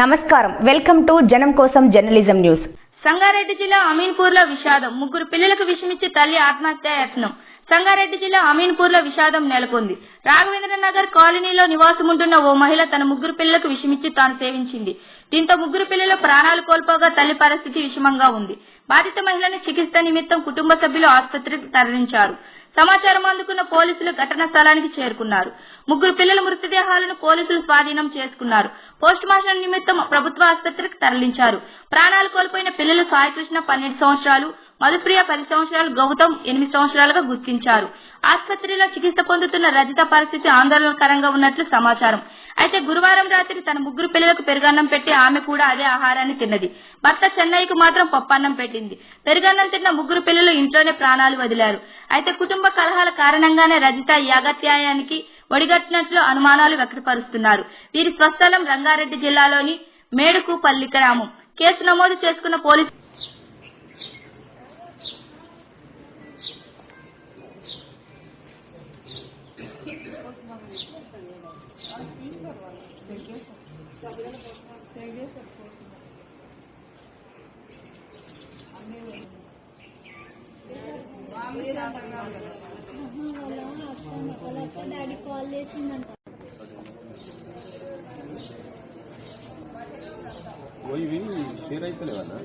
నమస్కారం. Welcome to జనం కోసం జర్నలిజం న్యూస్. సంగారెడ్డి జిల్లా అమీన్పూర్లో విషాదం. ముగ్గురు పిల్లలకు విషమిచ్చి తల్లి ఆత్మహత్య యత్నం. సంగారెడ్డి జిల్లా అమీన్పూర్లో విషాదం నెలకొంది. రాఘవేంద్ర నగర్ కాలనీలో నివాసముంటున్న ఓ మహిళ తన ముగ్గురు పిల్లలకు విషమిచ్చి తాను సేవించింది. దీంతో ముగ్గురు పిల్లలు ప్రాణాలు కోల్పోగా తల్లి పరిస్థితి విషమంగా ఉంది. బాధిత మహిళని చికిత్స నిమిత్తం కుటుంబ సభ్యులు ఆసుపత్రికి తరలించారు. సమాచారం అందుకున్న పోలీసులు ఘటనా స్థలానికి చేరుకున్నారు. ముగ్గురు పిల్లల మృతదేహాలను పోలీసులు స్వాధీనం చేసుకున్నారు. పోస్ట్ మార్టం నిమిత్తం ప్రభుత్వ ఆసుపత్రికి తరలించారు. ప్రాణాలు కోల్పోయిన పిల్లలు సాయికృష్ణ పన్నెండు సంవత్సరాలు మధుప్రియ పది సంవత్సరాలు గౌతమ్ ఎనిమిది సంవత్సరాలుగా గుర్తించారు. ఆసుపత్రిలో చికిత్స పొందుతున్న రజిత పరిస్థితి ఆందోళనకరంగా ఉన్నట్లు సమాచారం. అయితే గురువారం రాత్రి తన ముగ్గురు పిల్లలకు పెరుగన్నం పెట్టి ఆమె కూడా అదే ఆహారాన్ని తిన్నది. భర్త చెన్నైకి మాత్రం పప్పన్నం పెట్టింది. పెరుగన్నం తిన్న ముగ్గురు పిల్లలు ఇంట్లోనే ప్రాణాలు వదిలారు. అయితే కుటుంబ కలహాల కారణంగానే రజిత యాగత్యాయానికి ఒడిగట్టినట్లు అనుమానాలు వ్యక్తపరుస్తున్నారు. వీరి స్వస్థలం రంగారెడ్డి జిల్లాలోని మేడుకు పల్లి గ్రామం. కేసు నమోదు చేసుకున్న పోలీసు డాడీ కాల్ చేసిందంట ఓ ఇవి షేర్ అయితలేవన్నా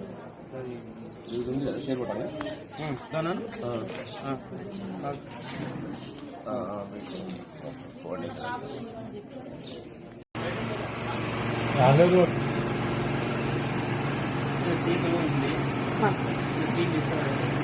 ఇది ఉంది కదా షేర్ కొట్టాలి సీట్ ఉంది సీట్ ఇస్తారు